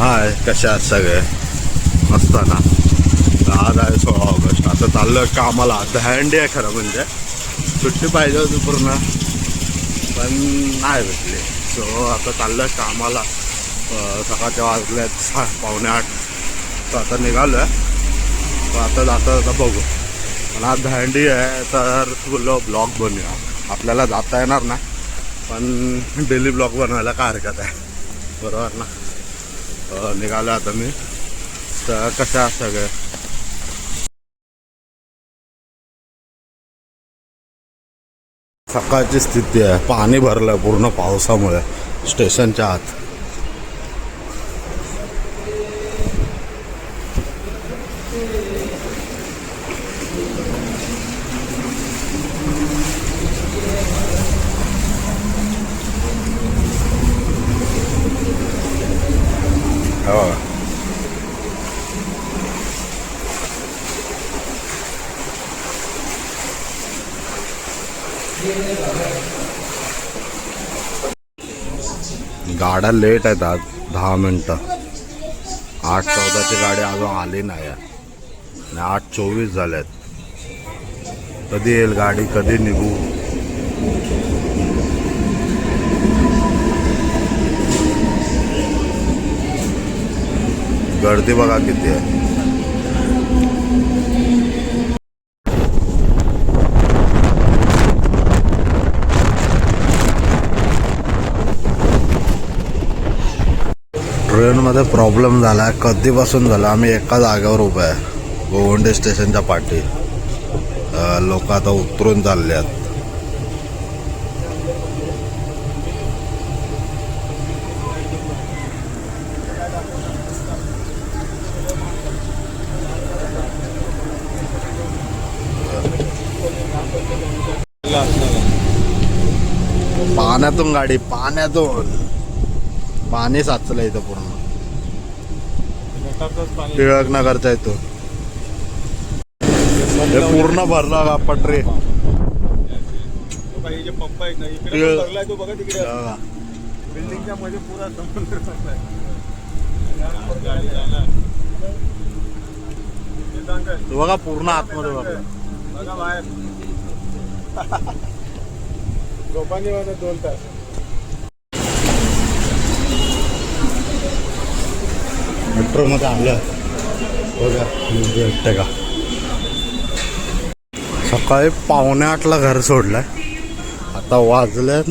हाय कशा आहेत सगळे? मस्त ना. आज आहे सोळा ऑगस्ट. आता चाललं कामाला. दहंडी आहे खरं म्हणजे. सुट्टी पाहिजे होती पूर्ण. पण नाही भेटली. सो आता चाललं कामाला. सकाळच्या वाजल्यात सहा पावणे आठ. तर आता निघालो आहे तर आता जाता जाता बघू. पण आज दहंडी आहे तर बोललो ब्लॉग बनूया. आपल्याला जाता येणार ना. पण डेली ब्लॉग बनवायला काय हरकत आहे? बरोबर ना? निघालो आता मी तर कशा आहात सगळे? सकाळची स्थिती आहे. पाणी भरलं पूर्ण पावसामुळे. स्टेशनच्या आत. हे. गाड्या लेट आहेत आज दहा मिनटं. आठ चौदाची गाडी अजून आली नाही आणि आठ चोवीस झाल्यात. कधी येईल गाडी कधी निघू? गर्दी बघा किती आहे. ट्रेनमध्ये प्रॉब्लेम झाला आहे. कधीपासून झाला? आम्ही एका जागेवर उभा आहे. गोवंडी स्टेशनच्या पाठी. लोक आता उतरून चालले आहेत. पाण्यातून गाडी पाण्यातून. पाणी साचलं इथं पूर्ण. टिळक नगरचा येतो हे पूर्ण भरला का पटरी. बघा बिल्डिंगच्या मध्ये पुरा बघा पूर्ण आतमध्ये बघा. बघा बाहेर गोपांनी वाजत दोन तास. मेट्रो मध्ये आलं बघा भेटतं भेटते का? सकाळी पावणे आठला घर सोडलंय. आता वाजले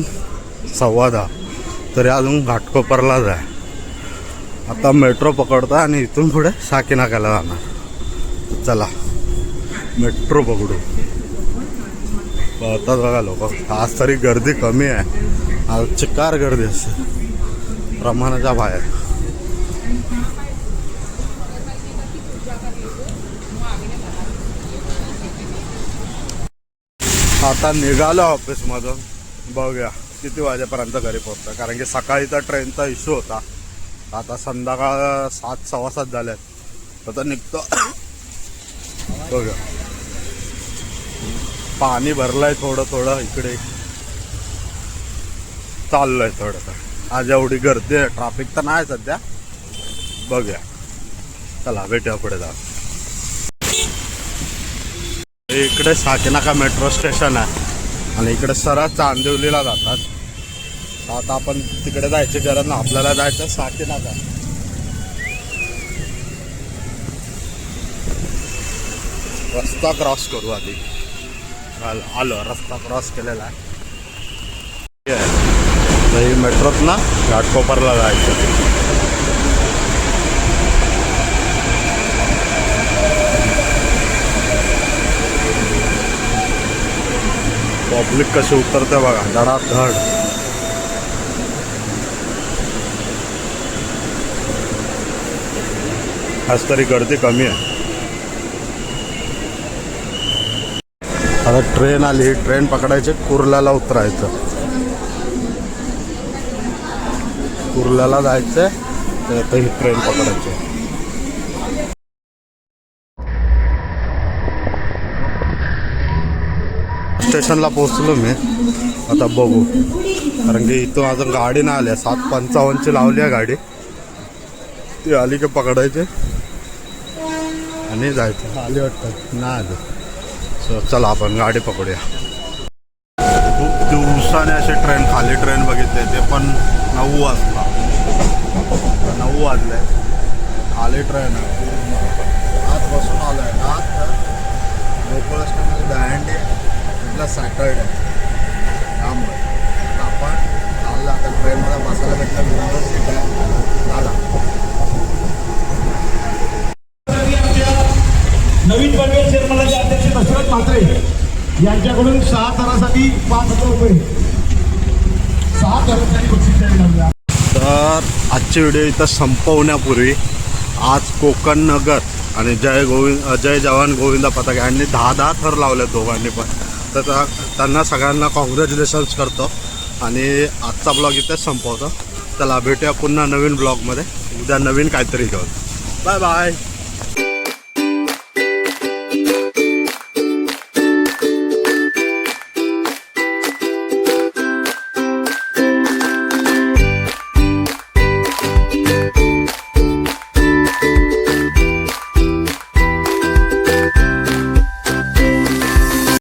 सव्वा दहा. तरी अजून घाटकोपरलाच आहे. आता मेट्रो पकडतो आणि इथून पुढे साकीनाक्याला जाणार. चला मेट्रो पकडू. पळतात बघा लोक आज तरी गर्दी कमी आहे. आज चिकार गर्दी असते. प्रमाणाच्या बाहेर. आता निघालो ऑफिसमधून. बघूया किती वाजेपर्यंत घरी पोहोचतं कारण की सकाळी तर ट्रेनचा इश्यू होता. आता संध्याकाळ सात सव्वा सात झाले आता निघतो. बघूया. पाणी भरलंय थोडं थोडं इकडे. चाललंय थोडं आज एवढी गर्दी आहे ट्रॅफिक तर नाही सध्या. बघूया. चला भेटूया पुढे जा इकडे साकीनाका मेट्रो स्टेशन आहे. आणि इकडे सरळ चांदिवलीला जातात. आता आपण तिकडे जायची गरज ना आपल्याला जायचं साकीनाका. रस्ता क्रॉस करू आधी. आल- आलो रस्ता क्रॉस केलेला. आहे ठीक आहे. तर ही मेट्रोत ना घाटकोपरला जायचं. पब्लिक कशी उतरते बघा धडाधड आज तरी गर्दी कमी आहे. आता ट्रेन आली ट्रेन पकडायची कुर्ल्याला उतरायचं. कुर्ल्याला जायचंय तर आता ही ट्रेन पकडायची. स्टेशनला पोहोचलो मी. आता बघू. कारण की इथून अजून गाडी नाही आल्या सात पंचावन्नची लावली आहे गाडी. ते आली की पकडायचे. आणि जायचं. आली वाटतं. नाही आलं. चला आपण गाडी पकडूया. खूप दिवसाने असे ट्रेन खाली ट्रेन बघितले ते पण नऊ वाजता. नऊ वाजले. खाली ट्रेन आहे. आज बसून आलो आहे आज तर गोकुळाष्टमीला दहंडी इथला सॅटरडे त्यामुळे आपण चाललं. आता ट्रेनमध्ये बसायला भेटलं. विंडो सीट आहे. झाला नवीन पनवेल चेअरमनचे अध्यक्ष दशरथ म्हात्रे यांच्याकडून सहा हजारासाठी पाच हजार रुपये. सहा हजारासाठी बक्षीस द्यावी लागली तर आजची व्हिडिओ इथं संपवण्यापूर्वी आज कोकण नगर आणि जय गोविंद जय जवान गोविंद पथक यांनी दहा दहा थर लावले दोघांनी पण. तर त्यांना सगळ्यांना कॉंग्रॅच्युलेशन्स करतो आणि आजचा ब्लॉग इथेच संपवतो. चला भेटूया पुन्हा नवीन ब्लॉगमध्ये उद्या नवीन काहीतरी घेऊन. Bye bye